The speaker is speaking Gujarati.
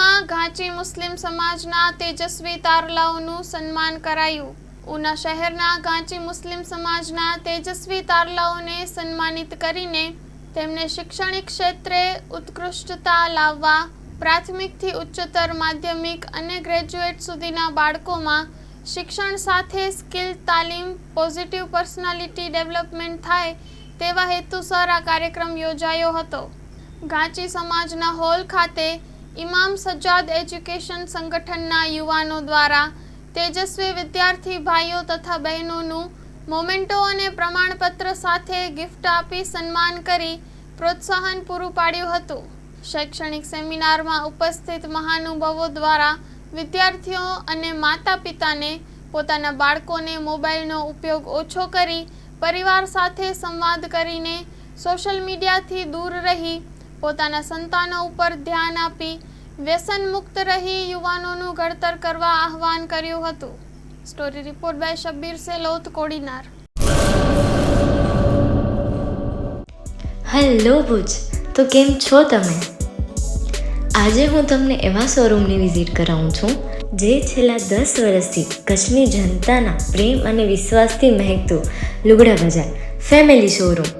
ઉનામાં ઘાંચી મુસ્લિમ સમાજના તેજસ્વી તારલાઓનું સન્માન કરાયું. ઉના શહેરના ઘાંચી મુસ્લિમ સમાજના તેજસ્વી તારલાઓને સન્માનિત કરીને તેમને શૈક્ષણિક ક્ષેત્રે ઉત્કૃષ્ટતા લાવવા, પ્રાથમિકથી ઉચ્ચતર માધ્યમિક અને ગ્રેજ્યુએટ સુધીના બાળકોમાં શિક્ષણ સાથે સ્કિલ, તાલીમ, પોઝિટિવ પર્સનાલિટી ડેવલપમેન્ટ થાય તેવા હેતુસર આ કાર્યક્રમ યોજાયો હતો. ઘાંચી સમાજના હોલ ખાતે ઇમામ સજ્જાદ એજ્યુકેશન સંગઠનના યુવાનો દ્વારા તેજસ્વી વિદ્યાર્થી ભાઈઓ તથા બહેનોનું મોમેન્ટો અને પ્રમાણપત્ર સાથે ગિફ્ટ આપી સન્માન કરી પ્રોત્સાહન પૂરું પાડ્યું હતું. શૈક્ષણિક સેમિનારમાં ઉપસ્થિત મહાનુભાવો દ્વારા વિદ્યાર્થીઓ અને માતા પિતાને પોતાના બાળકોને મોબાઈલનો ઉપયોગ ઓછો કરી પરિવાર સાથે સંવાદ કરીને સોશિયલ મીડિયાથી દૂર રહી પોતાના સંતાનો ઉપર ધ્યાન આપી વ્યસન મુક્ત રહી યુવાનોનું ઘડતર કરવા આહવાન કર્યું હતું. Story report by Shabbir Selot, Kodinar. Hello Bhuj, તો કેમ છો તમે? આજે હું તમને એવા શોરૂમની વિઝિટ કરાવું છું, જે છેલ્લા દસ વર્ષથી કચ્છની જનતાના પ્રેમ અને વિશ્વાસથી મહેકતું લુગડા બજાર, ફેમિલી શોરૂમ.